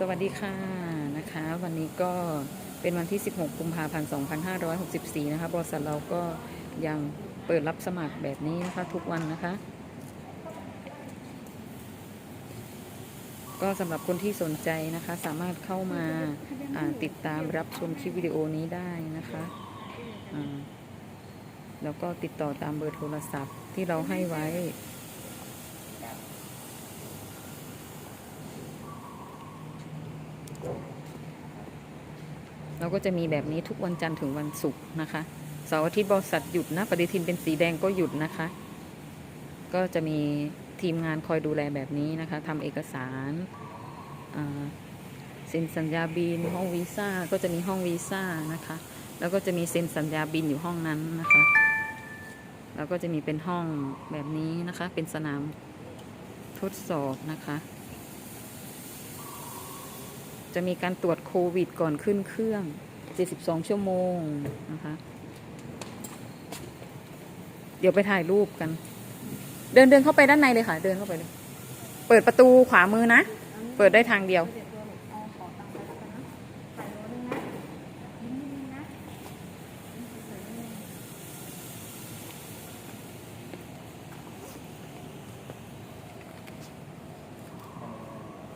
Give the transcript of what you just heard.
สวัสดีค่ะนะคะ วันนี้ก็เป็นวันที่ 16 กุมภาพันธ์ 2564 นะคะบริษัทเราก็ยังเปิดรับสมัครแบบนี้นะคะทุกวันนะคะ ก็สำหรับคนที่สนใจนะคะ สามารถเข้ามาาติดตามรับชมคลิปวิดีโอนี้ได้นะคะแล้วก็ติดต่อตามเบอร์โทรศัพท์ที่เราให้ไว้ เราก็จะมีแบบนี้ทุกวันจันทร์ถึงวันศุกร์นะคะเสาร์อาทิตย์บริษัทหยุดนะ ปฏิทินเป็นสีแดงก็หยุดนะคะ ก็จะมีทีมงานคอยดูแลแบบนี้นะคะทำเอกสารเซ็นสัญญาบินห้องวีซ่าก็จะมีห้องวีซ่านะคะ แล้วก็จะมีเซ็นสัญญาบินอยู่ห้องนั้นนะคะ แล้วก็จะมีเป็นห้องแบบนี้นะคะ เป็นสนามทดสอบนะคะ จะมีการตรวจโควิดก่อนขึ้นเครื่อง 72 ชั่วโมงนะคะ เดี๋ยวไปถ่ายรูปกัน เดินเดินเข้าไปด้านในเลยค่ะ เดินเข้าไปเลย เปิดประตูขวามือนะ เปิดได้ทางเดียวเดี๋ยว